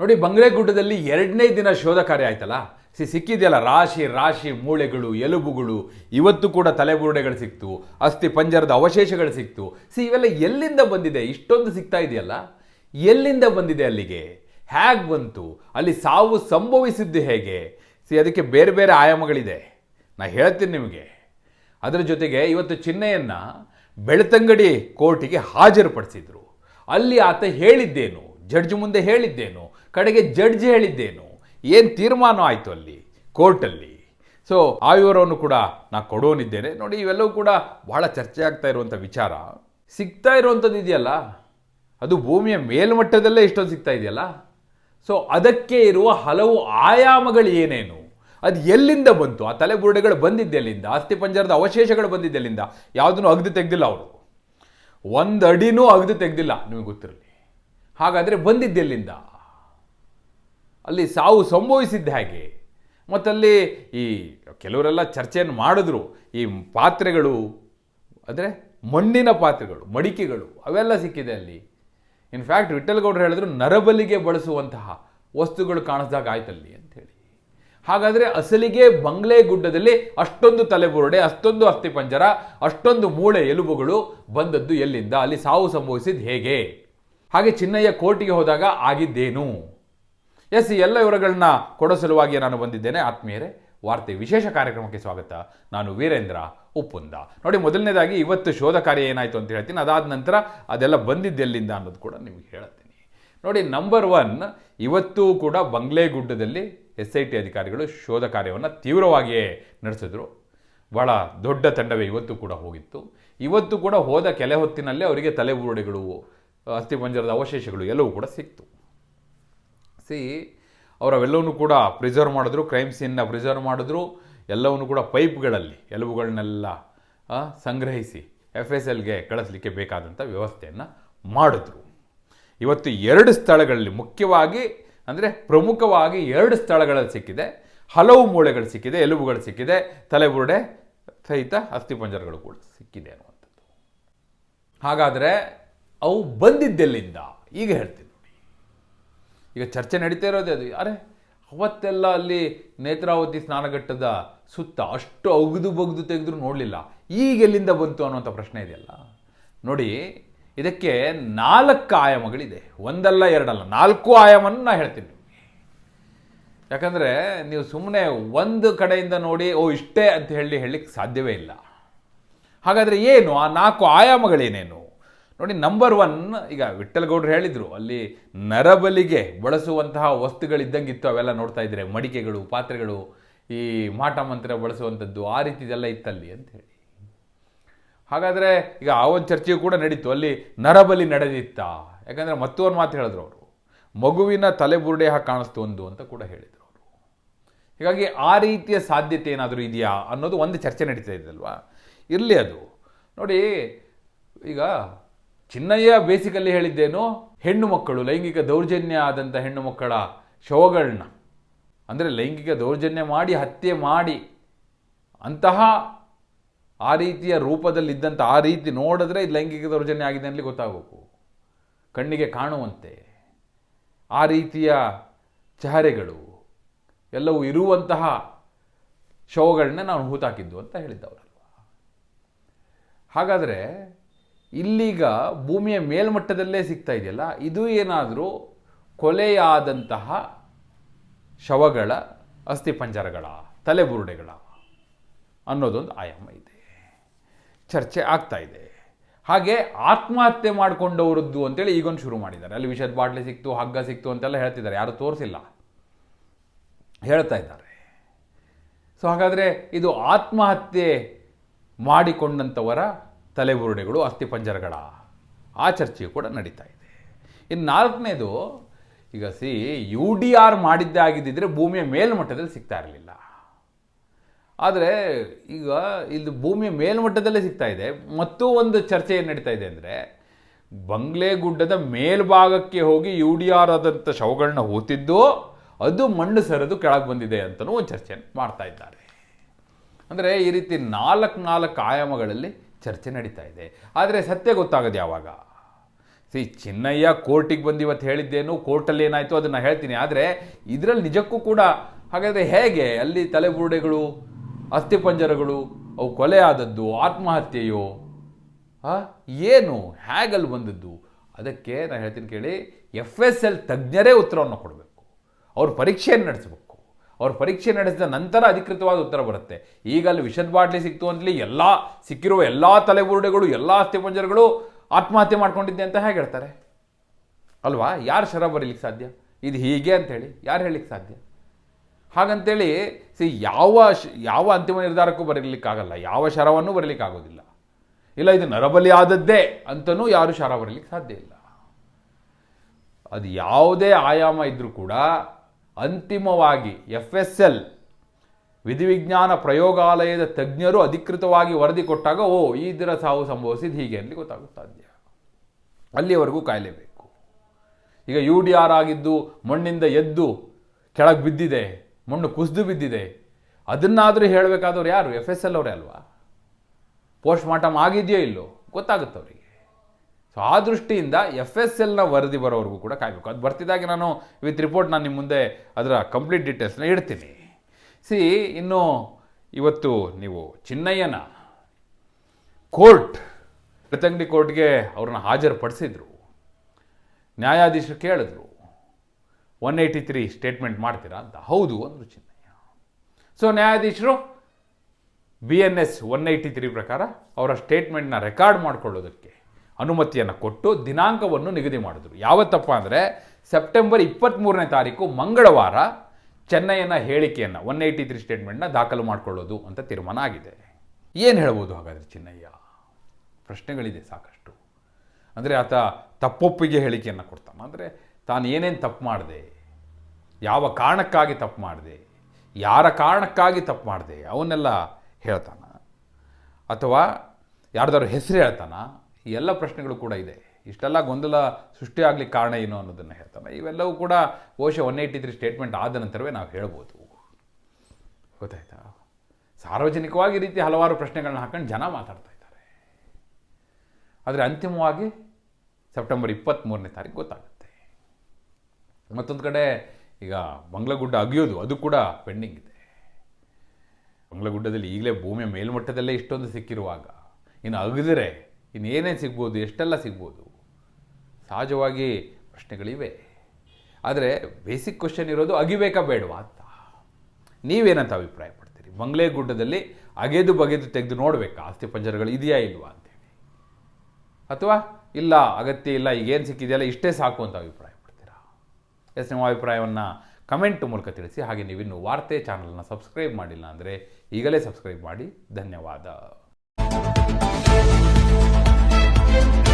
ನೋಡಿ ಬಂಗ್ಲೆಗುಡ್ಡದಲ್ಲಿ ಎರಡನೇ ದಿನ ಶೋಧ ಕಾರ್ಯ ಆಯ್ತಲ್ಲ? ಸಿ, ಸಿಕ್ಕಿದೆಯಲ್ಲ, ರಾಶಿ ರಾಶಿ, ಮೂಳೆಗಳು, ಎಲುಬುಗಳು, ಇವತ್ತು ಕೂಡ ತಲೆಬುರುಡೆಗಳು ಸಿಕ್ತು, ಅಸ್ಥಿ ಪಂಜರದ ಅವಶೇಷಗಳು ಸಿಕ್ತು. ಸಿ, ಇವೆಲ್ಲ ಎಲ್ಲಿಂದ ಬಂದಿದೆ? ಇಷ್ಟೊಂದು ಸಿಗ್ತಾ ಇದೆಯಲ್ಲ? ಎಲ್ಲಿಂದ ಬಂದಿದೆ ಅಲ್ಲಿಗೆ? ಹೇಗೆ ಬಂತು? ಅಲ್ಲಿ ಸಾವು ಸಂಭವಿಸಿದ್ದು ಹೇಗೆ? ಸಿ, ಅದಕ್ಕೆ ಬೇರೆ ಬೇರೆ ಆಯಾಮಗಳಿದೆ. ನಾ ಹೇಳ್ತೀನಿ ನಿಮಗೆ. ಅದರ ಜೊತೆಗೆ ಇವತ್ತು ಚಿನ್ನೆಯನ್ನ ಬೆಳ್ತಂಗಡಿ ಕೋರ್ಟಿಗೆ ಹಾಜರುಪಡಿಸಿದರು. ಅಲ್ಲಿ ಆತ ಹೇಳಿದ್ದೇನು? ಜಡ್ಜ್ ಮುಂದೆ ಹೇಳಿದ್ದೇನು? ಕಡೆಗೆ ಜಡ್ಜ್ ಹೇಳಿದ್ದೇನು? ಏನು ತೀರ್ಮಾನ ಆಯಿತು ಅಲ್ಲಿ, ಕೋರ್ಟಲ್ಲಿ? ಸೊ ಆ ವಿವರವನ್ನು ಕೂಡ ನಾನು ಕೊಡೋನಿದ್ದೇನೆ. ನೋಡಿ, ಇವೆಲ್ಲವೂ ಕೂಡ ಬಹಳ ಚರ್ಚೆ ಆಗ್ತಾ ಇರುವಂಥ ವಿಚಾರ. ಸಿಗ್ತಾ ಇರುವಂಥದ್ದು ಇದೆಯಲ್ಲ? ಅದು ಭೂಮಿಯ ಮೇಲ್ಮಟ್ಟದಲ್ಲೇ ಇಷ್ಟೊಂದು ಸಿಗ್ತಾ ಇದೆಯಲ್ಲ? ಸೊ ಅದಕ್ಕೆ ಇರುವ ಹಲವು ಆಯಾಮಗಳು ಏನೇನು? ಅದು ಎಲ್ಲಿಂದ ಬಂತು? ಆ ತಲೆಬುರುಡೆಗಳು ಬಂದಿದ್ದು ಎಲ್ಲಿಂದ? ಅಸ್ಥಿಪಂಜರದ ಅವಶೇಷಗಳು ಬಂದಿದ್ದೆಲ್ಲಿಂದ ಯಾವುದನ್ನು ಅಗ್ದು ತೆಗ್ದಿಲ್ಲ ಅವರು. ಒಂದು ಅಡಿನೂ ಅಗ್ದು ತೆಗ್ದಿಲ್ಲ, ನಿಮಗೆ ಗೊತ್ತಿರಲಿ. ಹಾಗಾದರೆ ಬಂದಿದ್ದೆಲ್ಲಿಂದ ಅಲ್ಲಿ ಸಾವು ಸಂಭವಿಸಿದ್ದ ಹೇಗೆ. ಮತ್ತಲ್ಲಿ ಈ ಕೆಲವರೆಲ್ಲ ಚರ್ಚೆಯನ್ನು ಮಾಡಿದ್ರು. ಈ ಪಾತ್ರೆಗಳು, ಅಂದರೆ ಮಣ್ಣಿನ ಪಾತ್ರೆಗಳು, ಮಡಿಕೆಗಳು, ಅವೆಲ್ಲ ಸಿಕ್ಕಿದೆ ಅಲ್ಲಿ. ಇನ್ಫ್ಯಾಕ್ಟ್ ವಿಠಲ್ಗೌಡರು ಹೇಳಿದ್ರು, ನರಬಲಿಗೆ ಬಳಸುವಂತಹ ವಸ್ತುಗಳು ಕಾಣಿಸ್ದಾಗ ಆಯ್ತಲ್ಲಿ ಅಂತೇಳಿ. ಹಾಗಾದರೆ ಅಸಲಿಗೆ ಬಂಗ್ಲೆ ಗುಡ್ಡದಲ್ಲಿ ಅಷ್ಟೊಂದು ತಲೆಬುರುಡೆ, ಅಷ್ಟೊಂದು ಅಸ್ಥಿಪಂಜರ ಅಷ್ಟೊಂದು ಮೂಳೆ ಎಲುಬುಗಳು ಬಂದದ್ದು ಎಲ್ಲಿಂದ, ಅಲ್ಲಿ ಸಾವು ಸಂಭವಿಸಿದ್ದು ಹೇಗೆ? ಹಾಗೆ ಚಿನ್ನಯ್ಯ ಕೋರ್ಟಿಗೆ ಹೋದಾಗ ಆಗಿದ್ದೇನು? ಎಸ್, ಈ ಎಲ್ಲ ವಿವರಗಳನ್ನ ಕೊಡೋ ಸಲುವಾಗಿ ನಾನು ಬಂದಿದ್ದೇನೆ. ಆತ್ಮೀಯರೇ, ವಾರ್ತೆ ವಿಶೇಷ ಕಾರ್ಯಕ್ರಮಕ್ಕೆ ಸ್ವಾಗತ. ನಾನು ವೀರೇಂದ್ರ ಉಪ್ಪುಂದ. ನೋಡಿ, ಮೊದಲನೇದಾಗಿ ಇವತ್ತು ಶೋಧ ಕಾರ್ಯ ಏನಾಯಿತು ಅಂತ ಹೇಳ್ತೀನಿ. ಅದಾದ ನಂತರ ಅದೆಲ್ಲ ಬಂದಿದ್ದೆಲ್ಲಿಂದ ಅನ್ನೋದು ಕೂಡ ನಿಮಗೆ ಹೇಳ್ತೀನಿ. ನೋಡಿ ನಂಬರ್ ಒನ್ ಇವತ್ತು ಕೂಡ ಬಂಗ್ಲೆಗುಡ್ಡದಲ್ಲಿ ಎಸ್ ಐ ಟಿ ಅಧಿಕಾರಿಗಳು ಶೋಧ ಕಾರ್ಯವನ್ನು ತೀವ್ರವಾಗಿಯೇ ನಡೆಸಿದ್ರು. ಭಾಳ ದೊಡ್ಡ ತಂಡವೇ ಇವತ್ತು ಕೂಡ ಹೋಗಿತ್ತು. ಇವತ್ತು ಕೂಡ ಹೋದ ಕೆಲ ಹೊತ್ತಿನಲ್ಲೇ ಅವರಿಗೆ ತಲೆಬುರುಡೆಗಳು ಅಸ್ಥಿಪಂಜರದ ಅವಶೇಷಗಳು ಎಲ್ಲವೂ ಕೂಡ ಸಿಕ್ತು. ಸಿ ಅವರವೆಲ್ಲವನ್ನೂ ಕೂಡ ಪ್ರಿಸರ್ವ್ ಮಾಡಿದ್ರು ಕ್ರೈಮ್ ಸೀನ್ನ ಪ್ರಿಸರ್ವ್ ಮಾಡಿದ್ರು, ಎಲ್ಲವನ್ನು ಕೂಡ ಪೈಪ್ಗಳಲ್ಲಿ ಎಲುಬುಗಳನ್ನೆಲ್ಲ ಸಂಗ್ರಹಿಸಿ ಎಫ್ ಎಸ್ ಎಲ್ಗೆ ಕಳಿಸ್ಲಿಕ್ಕೆ ಬೇಕಾದಂಥ ವ್ಯವಸ್ಥೆಯನ್ನು ಮಾಡಿದ್ರು. ಇವತ್ತು ಎರಡು ಸ್ಥಳಗಳಲ್ಲಿ ಮುಖ್ಯವಾಗಿ, ಅಂದರೆ ಪ್ರಮುಖವಾಗಿ ಎರಡು ಸ್ಥಳಗಳಲ್ಲಿ ಸಿಕ್ಕಿದೆ. ಹಲವು ಮೂಳೆಗಳು ಸಿಕ್ಕಿದೆ, ಎಲುಬುಗಳು ಸಿಕ್ಕಿದೆ, ತಲೆಬುರುಡೆ ಸಹಿತ ಅಸ್ಥಿಪಂಜರಗಳು ಕೂಡ ಸಿಕ್ಕಿದೆ ಅನ್ನುವಂಥದ್ದು. ಹಾಗಾದರೆ ಅವು ಬಂದಿದ್ದೆಲ್ಲಿಂದ? ಈಗ ಹೇಳ್ತೀನಿ. ಈಗ ಚರ್ಚೆ ನಡೀತಾ ಇರೋದೇ ಅದು. ಅರೆ, ಅವತ್ತೆಲ್ಲ ಅಲ್ಲಿ ನೇತ್ರಾವತಿ ಸ್ನಾನಘಟ್ಟದ ಸುತ್ತ ಅಷ್ಟು ಅಗದು ಬಗ್ದು ತೆಗೆದ್ರು ನೋಡಲಿಲ್ಲ. ಈಗ ಎಲ್ಲಿಂದ ಬಂತು ಅನ್ನೋಂಥ ಪ್ರಶ್ನೆ ಇದೆಯಲ್ಲ. ನೋಡಿ, ಇದಕ್ಕೆ ನಾಲ್ಕು ಆಯಾಮಗಳಿದೆ. ಒಂದಲ್ಲ ಎರಡಲ್ಲ, ನಾಲ್ಕು ಆಯಾಮನ್ನು ನಾ ಹೇಳ್ತೀನಿ ಯಾಕಂದರೆ ನೀವು ಸುಮ್ಮನೆ ಒಂದು ಕಡೆಯಿಂದ ನೋಡಿ, ಓ, ಇಷ್ಟೇ ಅಂತ ಹೇಳಿ ಹೇಳಲಿಕ್ಕೆ ಸಾಧ್ಯವೇ ಇಲ್ಲ. ಹಾಗಾದರೆ ಏನು? ಆ ನಾಲ್ಕು ಆಯಾಮಗಳೇನೇನು? ನೋಡಿ ನಂಬರ್ ಒನ್ ಈಗ ವಿಠಲ್ಗೌಡ್ರು ಹೇಳಿದರು, ಅಲ್ಲಿ ನರಬಲಿಗೆ ಬಳಸುವಂತಹ ವಸ್ತುಗಳಿದ್ದಂಗಿತ್ತು, ಅವೆಲ್ಲ ನೋಡ್ತಾ ಇದ್ರೆ, ಮಡಿಕೆಗಳು, ಪಾತ್ರೆಗಳು, ಈ ಮಾಟ ಮಂತ್ರ ಬಳಸುವಂಥದ್ದು ಆ ರೀತಿದೆಲ್ಲ ಇತ್ತಲ್ಲಿ ಅಂತ ಹೇಳಿ. ಹಾಗಾದರೆ ಈಗ ಆ ಒಂದು ಚರ್ಚೆಯು ಕೂಡ ನಡೀತು, ಅಲ್ಲಿ ನರಬಲಿ ನಡೆದಿತ್ತ. ಯಾಕಂದರೆ ಮತ್ತೊಂದು ಮಾತು ಹೇಳಿದ್ರು ಅವರು, ಮಗುವಿನ ತಲೆಬುರುಡೆ ಹಾಗೆ ಕಾಣಿಸ್ತು ಒಂದು ಅಂತ ಕೂಡ ಹೇಳಿದರು ಅವರು. ಹೀಗಾಗಿ ಆ ರೀತಿಯ ಸಾಧ್ಯತೆ ಏನಾದರೂ ಇದೆಯಾ ಅನ್ನೋದು ಒಂದು ಚರ್ಚೆ ನಡೀತಾ ಇದ್ದಲ್ವಾ? ಇರಲಿ ಅದು. ನೋಡಿ, ಈಗ ಚಿನ್ನಯ್ಯ ಬೇಸಿಕಲ್ಲಿ ಹೇಳಿದ್ದೇನು? ಹೆಣ್ಣು ಮಕ್ಕಳು, ಲೈಂಗಿಕ ದೌರ್ಜನ್ಯ ಆದಂಥ ಹೆಣ್ಣು ಮಕ್ಕಳ ಶವಗಳನ್ನ ಅಂದರೆ ಲೈಂಗಿಕ ದೌರ್ಜನ್ಯ ಮಾಡಿ, ಹತ್ಯೆ ಮಾಡಿ, ಅಂತಹ ಆ ರೀತಿಯ ರೂಪದಲ್ಲಿದ್ದಂಥ ಆ ರೀತಿ ನೋಡಿದ್ರೆ ಇದು ಲೈಂಗಿಕ ದೌರ್ಜನ್ಯ ಆಗಿದೆ ಅನ್ನಲಿ ಗೊತ್ತಾಗಬೇಕು. ಕಣ್ಣಿಗೆ ಕಾಣುವಂತೆ, ಆ ರೀತಿಯ ಚಹರೆಗಳು ಎಲ್ಲವೂ ಇರುವಂತಹ ಶವಗಳನ್ನ ನಾನು ಹೂತಾಕಿದ್ದು ಅಂತ ಹೇಳಿದ್ದವರಲ್ವ. ಹಾಗಾದರೆ ಇಲ್ಲೀಗ ಭೂಮಿಯ ಮೇಲ್ಮಟ್ಟದಲ್ಲೇ ಸಿಗ್ತಾ ಇದೆಯಲ್ಲ, ಇದು ಏನಾದರೂ ಕೊಲೆಯಾದಂತಹ ಶವಗಳ ಅಸ್ಥಿಪಂಜರಗಳ ತಲೆಬುರುಡೆಗಳ ಅನ್ನೋದೊಂದು ಆಯಾಮ ಇದೆ. ಚರ್ಚೆ ಆಗ್ತಾ ಇದೆ. ಹಾಗೆ ಆತ್ಮಹತ್ಯೆ ಮಾಡಿಕೊಂಡವರದ್ದು ಅಂತೇಳಿ ಈಗೊಂದು ಶುರು ಮಾಡಿದ್ದಾರೆ. ಅಲ್ಲಿ ವಿಷದ ಬಾಟ್ಲಿ ಸಿಕ್ತು, ಹಗ್ಗ ಸಿಕ್ತು ಅಂತೆಲ್ಲ ಹೇಳ್ತಿದ್ದಾರೆ. ಯಾರು ತೋರಿಸಿಲ್ಲ. ಹೇಳ್ತಾ ಇದ್ದಾರೆ. ಸೊ ಹಾಗಾದರೆ ಇದು ಆತ್ಮಹತ್ಯೆ ಮಾಡಿಕೊಂಡಂಥವರ ತಲೆಬುರುಡೆಗಳು, ಅಸ್ಥಿಪಂಜರಗಳ ಆ ಚರ್ಚೆಯು ಕೂಡ ನಡೀತಾ ಇದೆ. ಇನ್ನು ನಾಲ್ಕನೇದು, ಈಗ ಸಿ ಯು ಡಿ ಆರ್ ಮಾಡಿದ್ದೇ ಆಗಿದ್ದಿದ್ರೆ ಭೂಮಿಯ ಮೇಲ್ಮಟ್ಟದಲ್ಲಿ ಸಿಗ್ತಾ ಇರಲಿಲ್ಲ. ಆದರೆ ಈಗ ಇಲ್ಲಿ ಭೂಮಿಯ ಮೇಲ್ಮಟ್ಟದಲ್ಲೇ ಸಿಗ್ತಾ ಇದೆ. ಮತ್ತೂ ಒಂದು ಚರ್ಚೆ ಏನು ನಡೀತಾ ಇದೆ ಅಂದರೆ ಬಂಗ್ಲೆ ಗುಡ್ಡದ ಮೇಲ್ಭಾಗಕ್ಕೆ ಹೋಗಿ ಯು ಡಿ ಆರ್ ಆದಂಥ ಶವಗಳನ್ನ ಹೂತಿದ್ದು, ಅದು ಮಣ್ಣು ಸರಿದು ಕೆಳಗೆ ಬಂದಿದೆ ಅಂತಲೂ ಒಂದು ಚರ್ಚೆಯನ್ನು ಮಾಡ್ತಾ ಇದ್ದಾರೆ. ಅಂದರೆ ಈ ರೀತಿ ನಾಲ್ಕು ನಾಲ್ಕು ಆಯಾಮಗಳಲ್ಲಿ ಚರ್ಚೆ ನಡೀತಾ ಇದೆ. ಆದರೆ ಸತ್ಯ ಗೊತ್ತಾಗೋದು ಯಾವಾಗ? ಸಿ ಚಿನ್ನಯ್ಯ ಕೋರ್ಟಿಗೆ ಬಂದು ಇವತ್ತು ಹೇಳಿದ್ದೇನು, ಕೋರ್ಟಲ್ಲಿ ಏನಾಯಿತು ಅದನ್ನು ಹೇಳ್ತೀನಿ. ಆದರೆ ಇದರಲ್ಲಿ ನಿಜಕ್ಕೂ ಕೂಡ ಹಾಗಾದರೆ ಹೇಗೆ? ಅಲ್ಲಿ ತಲೆಬುರುಡೆಗಳು, ಅಸ್ಥಿಪಂಜರಗಳು, ಅವು ಕೊಲೆ ಆದದ್ದು, ಆತ್ಮಹತ್ಯೆಯೋ? ಏನು? ಹೇಗಲ್ಲಿ ಬಂದದ್ದು? ಅದಕ್ಕೆ ನಾನು ಹೇಳ್ತೀನಿ ಕೇಳಿ ಎಫ್ ಎಸ್ ಎಲ್ ತಜ್ಞರೇ ಉತ್ತರವನ್ನು ಕೊಡಬೇಕು. ಅವ್ರ ಪರೀಕ್ಷೆಯನ್ನು ನಡೆಸಬೇಕು. ಅವ್ರು ಪರೀಕ್ಷೆ ನಡೆಸಿದ ನಂತರ ಅಧಿಕೃತವಾದ ಉತ್ತರ ಬರುತ್ತೆ. ಈಗ ಅಲ್ಲಿ ವಿಷದ ಬಾಟ್ಲಿ ಸಿಕ್ತು ಅಂತಲಿ ಎಲ್ಲ, ಸಿಕ್ಕಿರುವ ಎಲ್ಲ ತಲೆಬುರುಡೆಗಳು, ಎಲ್ಲ ಅಸ್ಥಿಪಂಜರಗಳು ಆತ್ಮಹತ್ಯೆ ಮಾಡ್ಕೊಂಡಿದ್ದೆ ಅಂತ ಹೇಗೆ ಹೇಳ್ತಾರೆ? ಅಲ್ವಾ? ಯಾರು ಶರ ಬರೀಲಿಕ್ಕೆ ಸಾಧ್ಯ? ಇದು ಹೀಗೆ ಅಂತೇಳಿ ಯಾರು ಹೇಳಲಿಕ್ಕೆ ಸಾಧ್ಯ? ಹಾಗಂತೇಳಿ, ಸಿ, ಯಾವ ಯಾವ ಅಂತಿಮ ನಿರ್ಧಾರಕ್ಕೂ ಬರಲಿಕ್ಕಾಗಲ್ಲ, ಯಾವ ಶರವನ್ನು ಬರಲಿಕ್ಕಾಗೋದಿಲ್ಲ. ಇಲ್ಲ, ಇದು ನರಬಲಿ ಆದದ್ದೇ ಅಂತಲೂ ಯಾರು ಶರ ಬರಲಿಕ್ಕೆ ಸಾಧ್ಯ ಇಲ್ಲ. ಅದು ಯಾವುದೇ ಆಯಾಮ ಇದ್ದರೂ ಕೂಡ ಅಂತಿಮವಾಗಿ ಎಫ್ ಎಸ್ ಎಲ್ ವಿಧಿವಿಜ್ಞಾನ ಪ್ರಯೋಗಾಲಯದ ತಜ್ಞರು ಅಧಿಕೃತವಾಗಿ ವರದಿ ಕೊಟ್ಟಾಗ, ಓ, ಈ ಇದರ ಸಾವು ಸಂಭವಿಸಿದ್ದು ಹೀಗೆ ಅಲ್ಲಿ ಗೊತ್ತಾಗುತ್ತೆ ಸಾಧ್ಯ ಅಲ್ಲಿಯವರೆಗೂ ಕಾಯಲೇಬೇಕು ಈಗ ಯು ಡಿ ಆರ್ ಆಗಿದ್ದು, ಮಣ್ಣಿಂದ ಎದ್ದು ಕೆಳಗೆ ಬಿದ್ದಿದೆ, ಮಣ್ಣು ಕುಸಿದು ಬಿದ್ದಿದೆ, ಅದನ್ನಾದರೂ ಹೇಳಬೇಕಾದವ್ರು ಯಾರು? ಎಫ್ ಎಸ್ ಎಲ್ ಅವರೇ ಅಲ್ವಾ? ಪೋಸ್ಟ್ ಮಾರ್ಟಮ್ ಆಗಿದೆಯೋ ಇಲ್ಲೋ? ಗೊತ್ತಾಗುತ್ತೆ ಅವರಿಗೆ ಸೊ ಆ ದೃಷ್ಟಿಯಿಂದ ಎಫ್ ಎಸ್ ಎಲ್ನ ವರದಿ ಬರೋವರೆಗೂ ಕೂಡ ಕಾಯಬೇಕು. ಅದು ಬರ್ತಿದ್ದಾಗ ನಾನು ವಿತ್ ರಿಪೋರ್ಟ್ ನಾನು ನಿಮ್ಮ ಮುಂದೆ ಅದರ ಕಂಪ್ಲೀಟ್ ಡೀಟೇಲ್ಸ್ನ ಇಡ್ತೀನಿ. ಸಿ ಇನ್ನು ಇವತ್ತು ನೀವು ಚಿನ್ನಯ್ಯನ ಕೋರ್ಟ್ ಬೆಳ್ತಂಗಡಿ ಕೋರ್ಟ್ಗೆ ಅವ್ರನ್ನ ಹಾಜರುಪಡಿಸಿದ್ರು. ನ್ಯಾಯಾಧೀಶರು ಕೇಳಿದ್ರು ಒನ್ ಏಯ್ಟಿ ತ್ರೀ ಸ್ಟೇಟ್ಮೆಂಟ್ ಮಾಡ್ತೀರಾ ಅಂತ. ಹೌದು ಅಂದರು ಚಿನ್ನಯ್ಯ. ಸೊ ನ್ಯಾಯಾಧೀಶರು B N S one eighty three ಪ್ರಕಾರ ಅವರ ಸ್ಟೇಟ್ಮೆಂಟ್ನ ರೆಕಾರ್ಡ್ ಮಾಡಿಕೊಳ್ಳೋದಕ್ಕೆ ಅನುಮತಿಯನ್ನು ಕೊಟ್ಟು ದಿನಾಂಕವನ್ನು ನಿಗದಿ ಮಾಡಿದ್ರು. ಯಾವತ್ತಪ್ಪ ಅಂದರೆ ಸೆಪ್ಟೆಂಬರ್ ಇಪ್ಪತ್ತ್ಮೂರನೇ ತಾರೀಕು ಮಂಗಳವಾರ ಚೆನ್ನೈನ ಹೇಳಿಕೆಯನ್ನು ಒನ್ ಏಯ್ಟಿ ತ್ರೀ ಸ್ಟೇಟ್ಮೆಂಟ್ನ ದಾಖಲು ಮಾಡಿಕೊಳ್ಳೋದು ಅಂತ ತೀರ್ಮಾನ ಆಗಿದೆ. ಏನು ಹೇಳ್ಬೋದು ಹಾಗಾದರೆ ಚಿನ್ನಯ್ಯ? ಪ್ರಶ್ನೆಗಳಿದೆ ಸಾಕಷ್ಟು. ಅಂದರೆ ಆತ ತಪ್ಪೊಪ್ಪಿಗೆ ಹೇಳಿಕೆಯನ್ನು ಕೊಡ್ತಾನೆ. ಅಂದರೆ ತಾನು ಏನೇನು ತಪ್ಪು ಮಾಡಿದೆ? ಯಾವ ಕಾರಣಕ್ಕಾಗಿ ತಪ್ಪು ಮಾಡಿದೆ? ಯಾರ ಕಾರಣಕ್ಕಾಗಿ ತಪ್ಪು ಮಾಡಿದೆ? ಅವನ್ನೆಲ್ಲ ಹೇಳ್ತಾನ. ಅಥವಾ ಯಾರ್ದಾದ್ರು ಹೆಸರು ಹೇಳ್ತಾನ? ಎಲ್ಲ ಪ್ರಶ್ನೆಗಳು ಕೂಡ ಇದೆ. ಇಷ್ಟೆಲ್ಲ ಗೊಂದಲ ಸೃಷ್ಟಿಯಾಗಲಿಕ್ಕೆ ಕಾರಣ ಏನು ಅನ್ನೋದನ್ನು ಹೇಳ್ತಾನೆ. ಇವೆಲ್ಲವೂ ಕೂಡ ಓಶ ಒನ್ ಏಯ್ಟಿ ತ್ರೀ ಸ್ಟೇಟ್ಮೆಂಟ್ ಆದ ನಂತರವೇ ನಾವು ಹೇಳ್ಬೋದು. ಗೊತ್ತಾಯ್ತಾ? ಸಾರ್ವಜನಿಕವಾಗಿ ಈ ರೀತಿ ಹಲವಾರು ಪ್ರಶ್ನೆಗಳನ್ನ ಹಾಕೊಂಡು ಜನ ಮಾತಾಡ್ತಾ ಇದ್ದಾರೆ. ಆದರೆ ಅಂತಿಮವಾಗಿ ಸೆಪ್ಟೆಂಬರ್ ಇಪ್ಪತ್ತ್ಮೂರನೇ ತಾರೀಕು ಗೊತ್ತಾಗುತ್ತೆ. ಮತ್ತೊಂದು ಕಡೆ ಈಗ ಬಂಗ್ಲಗುಡ್ಡ ಅಗಿಯೋದು, ಅದು ಕೂಡ ಪೆಂಡಿಂಗ್ ಇದೆ. ಬಂಗ್ಲಗುಡ್ಡದಲ್ಲಿ ಈಗಲೇ ಭೂಮಿಯ ಮೇಲ್ಮಟ್ಟದಲ್ಲೇ ಇಷ್ಟೊಂದು ಸಿಕ್ಕಿರುವಾಗ, ಇನ್ನು ಅಗಿದ್ರೆ ಇನ್ನು ಏನೇನು ಸಿಗ್ಬೋದು, ಎಷ್ಟೆಲ್ಲ ಸಿಗ್ಬೋದು? ಸಹಜವಾಗಿ ಪ್ರಶ್ನೆಗಳಿವೆ. ಆದರೆ ಬೇಸಿಕ್ ಕ್ವಶನ್ ಇರೋದು ಅಗಿಬೇಕಾ ಬೇಡವಾ ಅಂತ. ನೀವೇನಂತ ಅಭಿಪ್ರಾಯ ಪಡ್ತೀರಿ ಬಂಗ್ಲೆ ಗುಡ್ಡದಲ್ಲಿ ಅಗೆದು ಬಗೆದು ತೆಗೆದು ನೋಡಬೇಕಾ? ಆಸ್ತಿ ಪಂಜರಗಳು ಇದೆಯಾ ಇಲ್ವಾ ಅಂತೇಳಿ ಅಥವಾ ಇಲ್ಲ, ಅಗತ್ಯ ಇಲ್ಲ, ಈಗೇನು ಸಿಕ್ಕಿದೆಯಲ್ಲ, ಇಷ್ಟೇ ಸಾಕು ಅಂತ ಅಭಿಪ್ರಾಯ ಪಡ್ತೀರಾ ಎಸ್, ನಿಮ್ಮ ಅಭಿಪ್ರಾಯವನ್ನು ಕಮೆಂಟ್ ಮೂಲಕ ತಿಳಿಸಿ. ಹಾಗೆ ನೀವಿನ್ನು ವಾರ್ತೆ ಚಾನಲ್ನ ಸಬ್ಸ್ಕ್ರೈಬ್ ಮಾಡಿಲ್ಲ ಅಂದರೆ ಈಗಲೇ ಸಬ್ಸ್ಕ್ರೈಬ್ ಮಾಡಿ. ಧನ್ಯವಾದ. Thank you.